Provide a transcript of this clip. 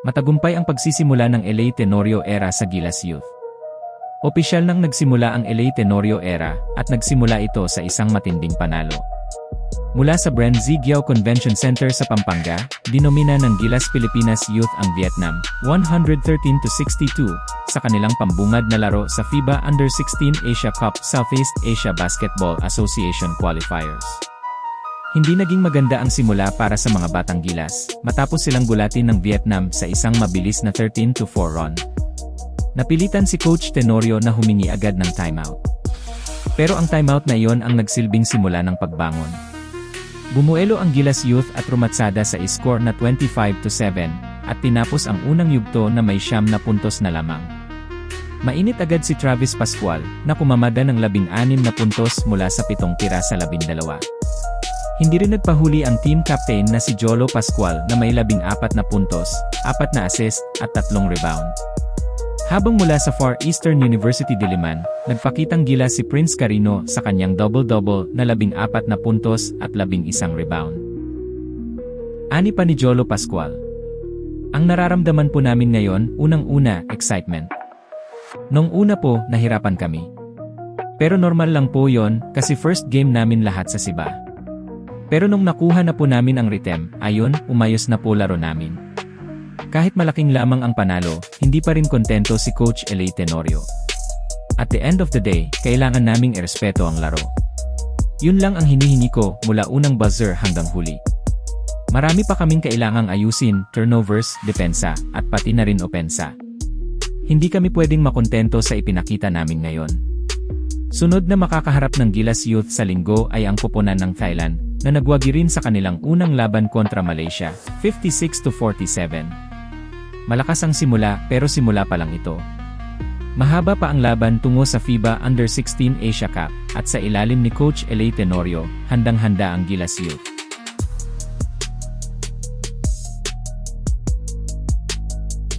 Matagumpay ang pagsisimula ng LA Tenorio era sa Gilas Youth. Opisyal nang nagsimula ang LA Tenorio era at nagsimula ito sa isang matinding panalo. Mula sa Bren Zigyao Convention Center sa Pampanga, dinomina ng Gilas Pilipinas Youth ang Vietnam, 113-62, sa kanilang pambungad na laro sa FIBA Under-16 Asia Cup Southeast Asia Basketball Association Qualifiers. Hindi naging maganda ang simula para sa mga batang gilas, matapos silang gulatin ng Vietnam sa isang mabilis na 13-4 run. Napilitan si Coach Tenorio na humingi agad ng timeout. Pero ang timeout na iyon ang nagsilbing simula ng pagbangon. Bumuelo ang Gilas Youth at rumatsada sa score na 25-7, at tinapos ang unang yugto na may siyam na puntos na lamang. Mainit agad si Travis Pascual, na kumamada ng labing-anim na puntos mula sa pitong tira sa labindalawa. Hindi rin nagpahuli ang team captain na si Jolo Pascual na may labing apat na puntos, apat na assist, at tatlong rebound. Habang mula sa Far Eastern University Diliman, nagpakitang gila si Prince Carino sa kanyang double-double na labing apat na puntos at labing isang rebound. Ani pa ni Jolo Pascual. Ang nararamdaman po namin ngayon, unang-una, excitement. Nung una po, nahirapan kami. Pero normal lang po yon kasi first game namin lahat sa Siba. Pero nung nakuha na po namin ang rhythm, ayon, umayos na po laro namin. Kahit malaking lamang ang panalo, hindi pa rin kontento si Coach Elay Tenorio. At the end of the day, kailangan naming irespeto ang laro. Yun lang ang hinihingi ko mula unang buzzer hanggang huli. Marami pa kaming kailangang ayusin, turnovers, depensa, at pati na rin opensa. Hindi kami pwedeng makontento sa ipinakita namin ngayon. Sunod na makakaharap ng Gilas Youth sa linggo ay ang koponan ng Thailand, na nagwagi rin sa kanilang unang laban kontra Malaysia, 56-47. Malakas ang simula pero simula pa lang ito. Mahaba pa ang laban tungo sa FIBA Under-16 Asia Cup at sa ilalim ni Coach Elay Tenorio, handang-handa ang Gilas Youth.